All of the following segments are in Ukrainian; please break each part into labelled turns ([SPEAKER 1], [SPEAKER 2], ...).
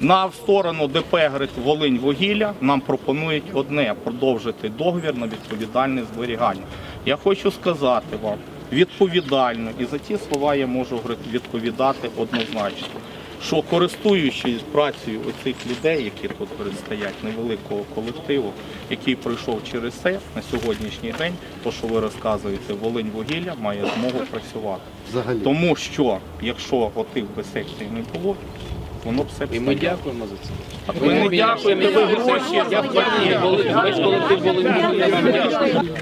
[SPEAKER 1] На сторону ДП «Грит Волинь вугілля нам пропонують одне продовжити договір на відповідальне зберігання. Я хочу сказати вам відповідально, і за ті слова я можу відповідати однозначно, що користуючись працею оцих людей, які тут говорить, стоять, невеликого колективу, який пройшов через це на сьогоднішній день, то що ви розказуєте, Волинь вугілля має змогу працювати.
[SPEAKER 2] Взагалі.
[SPEAKER 1] Тому що якщо отих би секцій не було, воно все
[SPEAKER 3] І ми дякуємо за це.
[SPEAKER 1] Ми не дякуємо ви гроші. Я
[SPEAKER 3] Весь колектив.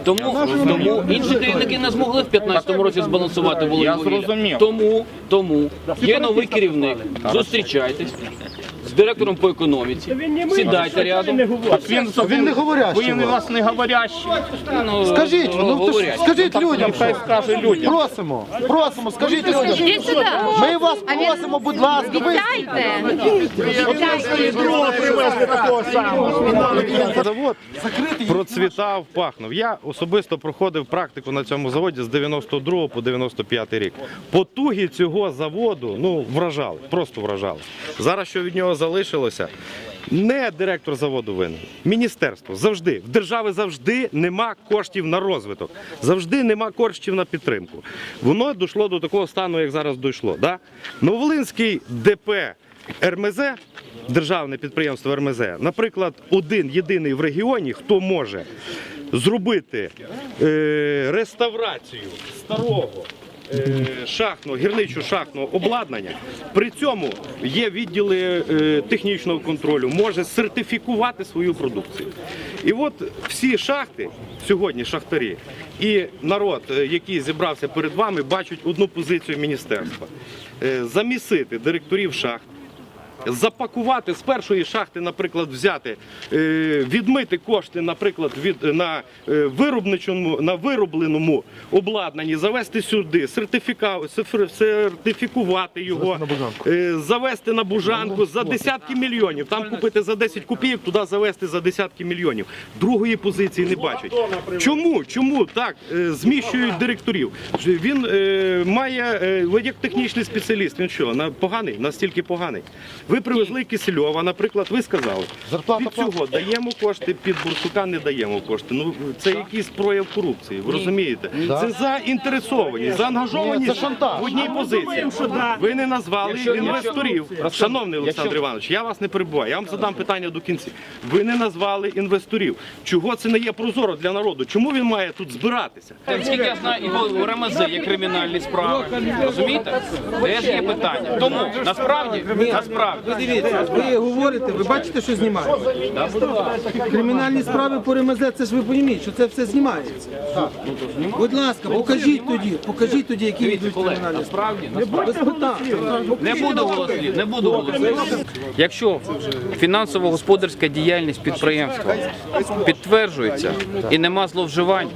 [SPEAKER 3] Тому, тому інші керівники не змогли в 15-му році збалансувати Волинь.
[SPEAKER 1] Я зрозумів.
[SPEAKER 3] Тому, тому є новий керівник. Зустрічайтесь директором по економіці. Сідайте рядом.
[SPEAKER 1] Він,
[SPEAKER 2] Він не говорящий
[SPEAKER 1] Він у
[SPEAKER 2] вас.
[SPEAKER 1] не говорящий.
[SPEAKER 3] Ну,
[SPEAKER 2] Скажіть, ну, ну,
[SPEAKER 3] говорять.
[SPEAKER 2] скажіть людям,
[SPEAKER 1] Хай
[SPEAKER 2] що?
[SPEAKER 1] скаже людям.
[SPEAKER 2] Просимо, просимо, скажіть людям.
[SPEAKER 4] Сюди.
[SPEAKER 2] Ми вас просимо, будь ласка, ви
[SPEAKER 4] Сідайте.
[SPEAKER 5] Завод процвітав, пахнув. Я особисто проходив практику на цьому заводі з 92 по 95 рік. Потуги цього заводу ну вражали, просто вражали. Зараз що від нього залишилося? Не директор заводу винен, міністерство завжди в держави завжди нема коштів на розвиток, завжди нема коштів на підтримку. Воно дійшло до такого стану, як зараз дійшло. Да? Новолинський ДП РМЗ, державне підприємство РМЗ, наприклад, один єдиний в регіоні, хто може зробити е, реставрацію старого. Е, Шахтного, гірничо шахтного обладнання. При цьому є відділи е, технічного контролю, може сертифікувати свою продукцію. І от всі шахти сьогодні шахтарі і народ, е, який зібрався перед вами, бачать одну позицію міністерства: замісити директорів шахт запакувати з першої шахти, наприклад, взяти, е, відмити кошти, наприклад, від на е, виробничому на виробленому обладнанні, завести сюди, сертифікувати його, е, завести на бужанку за десятки мільйонів. Там купити за 10 копійок, туди завести за десятки мільйонів. Другої позиції не бачать. Чому? Чому так зміщують директорів? Він має як технічний спеціаліст. Він що на поганий, настільки поганий. Ви привезли Кисельова, наприклад, ви сказали,
[SPEAKER 2] Зарплата
[SPEAKER 5] під цього даємо кошти, під Бурсука не даємо кошти. Ну це якийсь прояв корупції. Ви розумієте? Це заінтересованість, заангажованість в одній позиції. Ви не назвали
[SPEAKER 3] Якщо-
[SPEAKER 5] інвесторів.
[SPEAKER 3] якщо-
[SPEAKER 5] Шановний Олександр
[SPEAKER 3] якщо-
[SPEAKER 5] Іванович, я вас не перебуваю. Я вам задам питання до кінця. Ви не назвали інвесторів. Чого це не є прозоро для народу? Чому він має тут збиратися?
[SPEAKER 3] Наскільки я знаю, і в РМЗ є кримінальні справи. Розумієте? Теж є питання. Тому насправді, насправді.
[SPEAKER 6] Ви дивіться, ви говорите, ви бачите, що знімається. Кримінальні справи по РМЗ, це ж ви розумієте, що це все знімається. Будь ласка, покажіть тоді, покажіть тоді, які йдуть кримінальні справи.
[SPEAKER 3] насправді, насправді. Не буду голослів, не буду голослів. Якщо фінансово-господарська діяльність підприємства підтверджується і нема зловживань,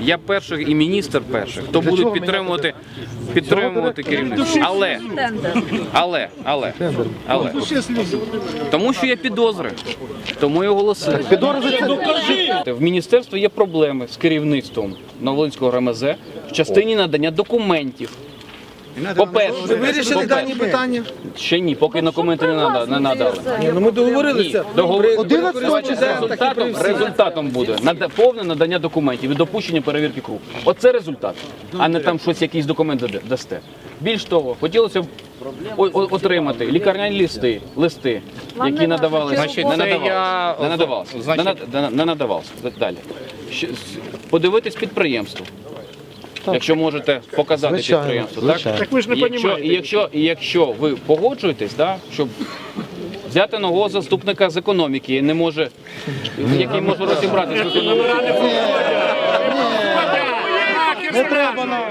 [SPEAKER 3] я перший і міністр перший, хто будуть підтримувати, підтримувати керівництво. Але, але, але, але, тому що є підозри, тому і оголосили. В міністерстві є проблеми з керівництвом Новолинського РМЗ в частині надання документів. По-перше,
[SPEAKER 6] Ви вирішили
[SPEAKER 3] по-перше,
[SPEAKER 6] дані питання?
[SPEAKER 3] Ще ні, поки документи не нада- не надали.
[SPEAKER 6] Ні, ну ми договорилися.
[SPEAKER 3] Договор-
[SPEAKER 6] При-
[SPEAKER 2] 11
[SPEAKER 6] користувачі
[SPEAKER 2] числа.
[SPEAKER 6] даємо такі при
[SPEAKER 3] Результатом, результатом буде нада- повне надання документів і допущення перевірки круг. Оце результат, а не там щось, якийсь документ даде- дасте. Більш того, хотілося б о- о- отримати лікарняні листи, листи, які надавалися.
[SPEAKER 1] Значить,
[SPEAKER 3] не
[SPEAKER 1] це
[SPEAKER 3] надавалися.
[SPEAKER 1] я-
[SPEAKER 3] Не надавалися. Не над- не- Не надавалися. Далі. Щ- с- Подивитись підприємство. Якщо можете показати
[SPEAKER 2] Звичайно,
[SPEAKER 3] підприємство,
[SPEAKER 2] звичайно.
[SPEAKER 3] так? і якщо, і якщо, і якщо ви погоджуєтесь, да, щоб взяти нового заступника з економіки, не може, який може розібратися з економіці.
[SPEAKER 2] не треба нам.